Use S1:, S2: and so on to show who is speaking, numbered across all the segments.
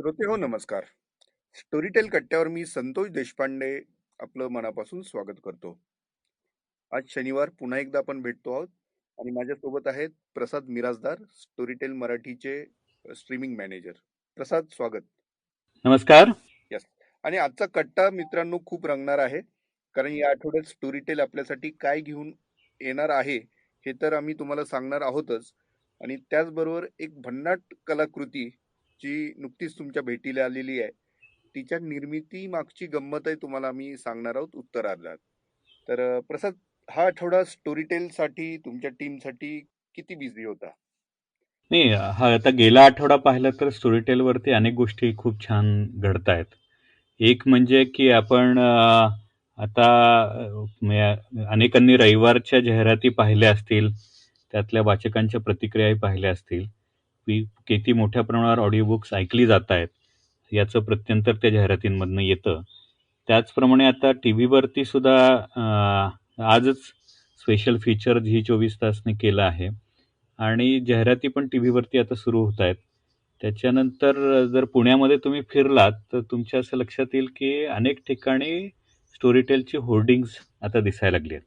S1: श्रोते हो नमस्कार. स्टोरीटेल कट्ट्यावर मी संतोष देशपांडे आपलं मनापासून स्वागत करतो. आज शनिवार पुन्हा एकदा आपण भेटतो आहोत आणि माझ्यासोबत आहेत प्रसाद मिराजदार स्टोरीटेल मराठीचे स्ट्रीमिंग मॅनेजर प्रसाद स्वागत.
S2: नमस्कार.
S1: यस आणि आजचा कट्टा मित्रांनो खूप रंगणार आहे कारण या आठवड्यात स्टोरीटेल आपल्यासाठी काय घेऊन येणार आहे हे तर आम्ही तुम्हाला सांगणार आहोतच. आणि त्याचबरोबर एक भन्नाट कलाकृती जी नुकतीच तुमच्या भेटीला आलेली आहे तिच्या निर्मिती मागची गंमत आहे तुम्हाला आम्ही सांगणार आहोत उत्तरार्धात. तर प्रसाद हा आठवडा स्टोरीटेलसाठी तुमच्या टीमसाठी किती बिझी होता?
S2: नाही हा आता गेला आठवडा पाहिला तर स्टोरीटेलवरती अनेक गोष्टी खूप छान घडत आहेत एक म्हणजे की आपण आता अनेकांनी रविवारच्या जाहिराती पाहिल्या असतील त्यातल्या वाचकांच्या प्रतिक्रियाही पाहिल्या असतील. की किती मोठ्या प्रमाणावर ऑडिओ बुक्स ऐकली जात आहेत याचं प्रत्यंतर त्या जाहिरातींमधनं येतं. त्याचप्रमाणे आता टी व्हीवरती सुद्धा आजच स्पेशल फीचर झी चोवीस तासने केलं आहे. आणि जाहिराती पण टी व्हीवरती आता सुरू होत आहेत त्याच्यानंतर जर पुण्यामध्ये तुम्ही फिरलात तर तुमच्या असं लक्षात येईल की अनेक ठिकाणी स्टोरीटेलची होर्डिंग्स आता दिसायला लागली आहेत.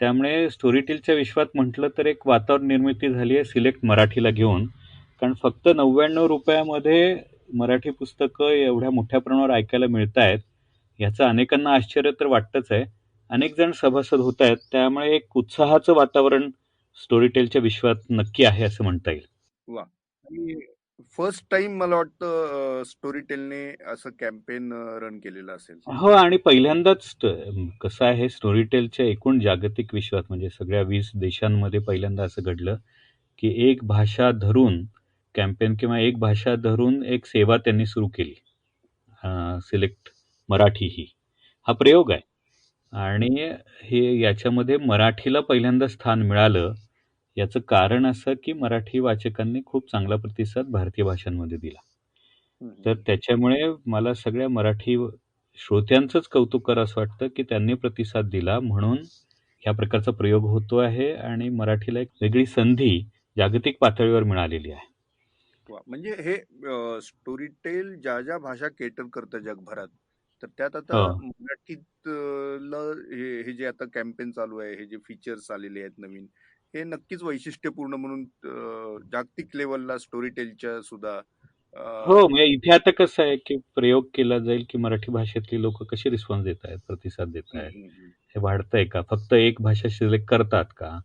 S2: त्यामुळे स्टोरीटेलच्या विश्वात म्हटलं तर एक वातावरण निर्मिती झाली आहे सिलेक्ट मराठीला घेऊन. कारण फक्त नव्याण्णव रुपयामध्ये मराठी पुस्तकं एवढ्या मोठ्या प्रमाणावर ऐकायला मिळत आहेत याचं अनेकांना आश्चर्य तर वाटतंच आहे. अनेक जण सभासद होत आहेत त्यामुळे एक उत्साहाचं वातावरण स्टोरीटेलच्या विश्वात नक्की आहे असं म्हणता येईल.
S1: आणि फर्स्ट टाइम मला वाटतं स्टोरीटेलने असं कॅम्पेन रन केलेलं असेल.
S2: हो आणि पहिल्यांदाच कसं आहे स्टोरीटेलच्या एकूण जागतिक विश्वात म्हणजे सगळ्या वीस देशांमध्ये पहिल्यांदा असं घडलं की एक भाषा धरून कॅम्पेन किंवा एक भाषा धरून एक सेवा त्यांनी सुरू केली. सिलेक्ट मराठी ही. हा प्रयोग आहे. आणि हे याच्यामध्ये मराठीला पहिल्यांदा स्थान मिळालं. याचं कारण असं की मराठी वाचकांनी खूप चांगला प्रतिसाद भारतीय भाषांमध्ये दिला. तर त्याच्यामुळे मला सगळ्या मराठी श्रोत्यांचंच कौतुक करा असं वाटतं की त्यांनी प्रतिसाद दिला म्हणून ह्या प्रकारचा प्रयोग होतो आहे आणि मराठीला एक वेगळी संधी जागतिक पातळीवर मिळालेली आहे.
S1: म्हणजे हे स्टोरीटेल ज्या ज्या भाषा केटर करतं जगभरात तर त्यात आता. मराठीत हे जे आता कॅम्पेन चालू आहे हे जे फीचर्स आलेले आहेत नवीन हे नक्कीच वैशिष्ट्यपूर्ण म्हणून जागतिक लेवलला स्टोरीटेलच्या सुद्धा अं,
S2: हो म्हणजे इथे आता कसं आहे की प्रयोग केला जाईल की मराठी भाषेतली लोक कशी रिस्पॉन्स देत आहेत प्रतिसाद देत आहेत. हे वाढतंय का फक्त एक भाषा सिलेक्ट करतात का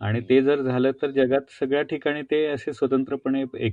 S2: आणि ते जर झालं तर जगात सगळ्या ठिकाणी ते असे स्वतंत्रपणे एक